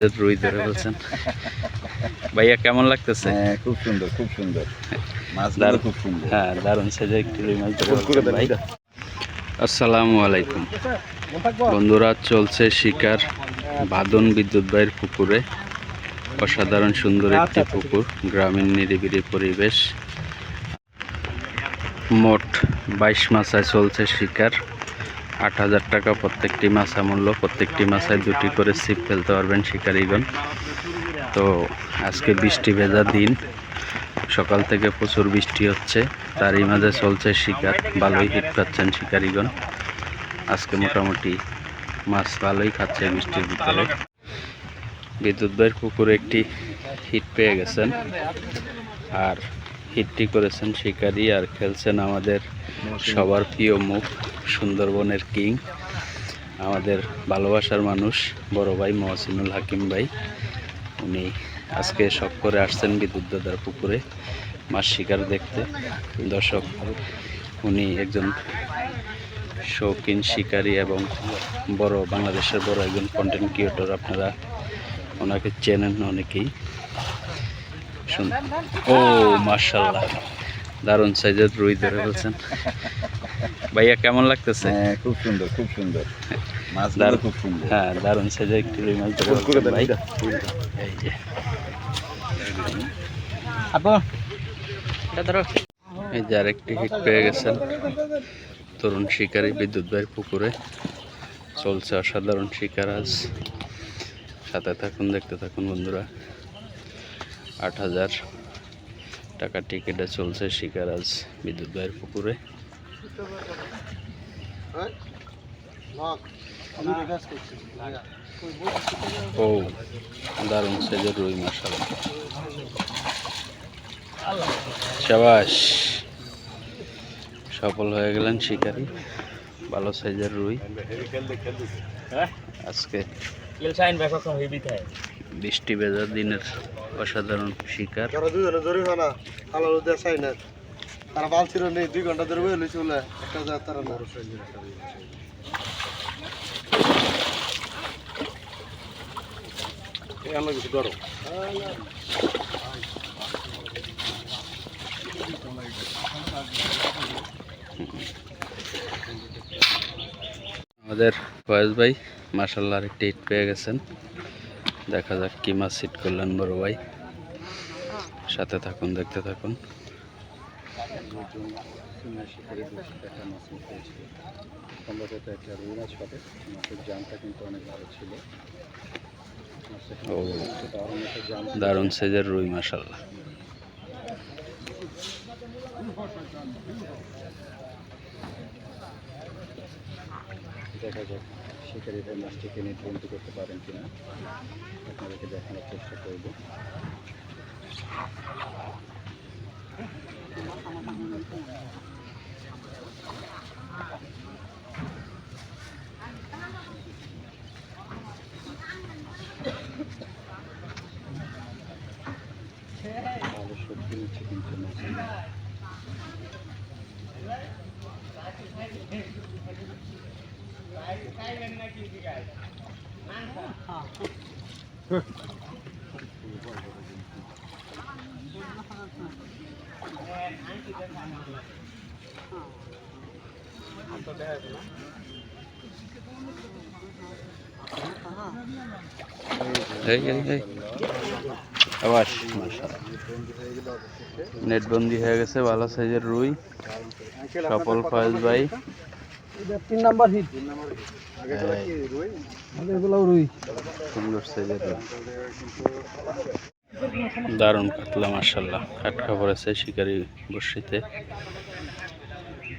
রুই ধরে বলছেন। ভাইয়া কেমন লাগতেছে? হ্যাঁ খুব সুন্দর খুব সুন্দর। মাছগুলো দারুণ। খুব সুন্দর। হ্যাঁ দারুণ একটি রুই মাছ ধরে ভাই। আসসালামু আলাইকুম। বন্ধুরা চলছে শিকার বাদন বিদ্যুৎ ভাইয়ের পুকুরে। অসাধারণ সুন্দর একটি পুকুর গ্রামীণ নিরিবিলি পরিবেশ। মোট বাইশ মাসায় চলছে শিকার। আট হাজার টাকা প্রত্যেকটি মাছা মূল্য প্রত্যেকটি মাছায় দুটি করে ছিপ ফেলতে পারবেন শিকারীগণ। তো আজকে বৃষ্টি ভেজা দিন। সকাল থেকে প্রচুর বৃষ্টি হচ্ছে। তারই মাঝে চলছে শিকার। ভালোই হিট পাচ্ছেন শিকারীগণ। আজকে মোটামুটি মাছ ভালোই খাচ্ছে বৃষ্টির ভিতরে। বিদ্যুৎ ভাইয়ের পুকুরে একটি হিট পেয়ে গেছেন। আর হিটটি করেছেন শিকারি। আর খেলছেন আমাদের সবার প্রিয় মুখ। সুন্দরবনের কিং, আমাদের ভালোবাসার মানুষ, বড় ভাই মহসিনুল হাকিম ভাই। উনি আজকে শখ করে আসছেন বিদ্যুৎ দাদার পুকুরে মাছ শিকার দেখতে। দর্শক, উনি একজন শৌখিন শিকারী এবং বড়, বাংলাদেশের বড় একজন কন্টেন্ট ক্রিয়েটর আপনারা ওনাকে চেনেন অনেকেই। শুন ও মার্শাল্লাহ দারুণ সাইজের রুই ধরে বলছেন। ভাইয়া কেমন লাগতেছে? হ্যাঁ খুব সুন্দর খুব সুন্দর। মাছগুলো দারুণ। খুব সুন্দর। হ্যাঁ দারুণ সাইজের একটি রুই মাছ ধরে কুরকুরে বলছেন দেন ভাই। এটা। এই যে। এই যে আরেকটি হিট পেয়ে গেছেন তরুণ শিকারী বিদ্যুৎ ভাইয়ের পুকুরে। চলছে অসাধারণ শিকার আজ। সাথে থাকুন দেখতে থাকুন বন্ধুরা। আট হাজার টাকা টিকিটে চলছে শিকার আজ বিদ্যুৎ ভাইয়ের পুকুরে। ও সাবাস। সফল হয়ে গেলেন শিকারি। ভালো সাইজের রুই। আজকে বৃষ্টি ভেজা দিনের অসাধারণ শিকার। তারা বাল ছিল নেই দুই ঘণ্টা ধরে লইছে বলে একটা যায় তারা আমরা কিছু ধরো। আমাদের ফয়েজ ভাই মাসাল্লাহ আরেকটি হিট পেয়ে গেছেন। দেখা যাক কি মাছ হিট করলেন বড় ভাই। সাথে থাকুন দেখতে থাকুন। সম্ভবত একটা রুই মাছ হবে মাছের জামটা কিন্তু অনেক ভালো ছিল দারুণ সাইজের রুই মাসাল্লাহ দেখা যাক শিকারীরা মাছটিকে নির্বন্দি করতে পারেন কিনা। আপনাদেরকে দেখানোর চেষ্টা করব। ভালো শক্তি নিচ্ছে কিন্তু মাছের এই এই এই আবার মাশাআল্লাহ। নেটবন্দি হয়ে গেছে ভালো সাইজের রুই। সফল ফয়েজ ভাই। তিন নাম্বার হিট। রুই। সুন্দর সাইজের দারুণ কাতলা মার্শাল্লাহ আটকা পড়েছে শিকারি বর্ষিতে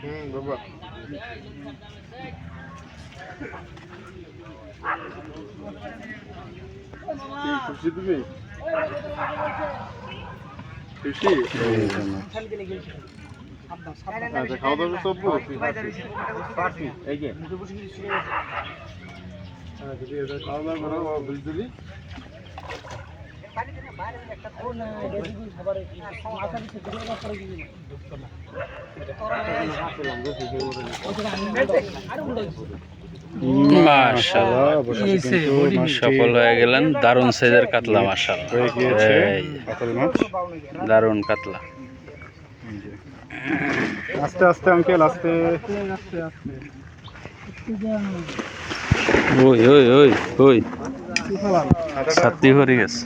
হুম বাবা খুশি তুমি? খাওয়া দাওয়া সব এই যে খাওয়া দাওয়া করো বুঝলি মাশাআল্লাহ। মাছটি সফল হয়ে গেলেন দারুণ সাইজের কাতলা মাশাআল্লাহ। দারুণ কাতলা। আস্তে আস্তে আঙ্কেল আস্তে। ওই ওই ওই ওই। ছাত্রী হয়ে গেছে।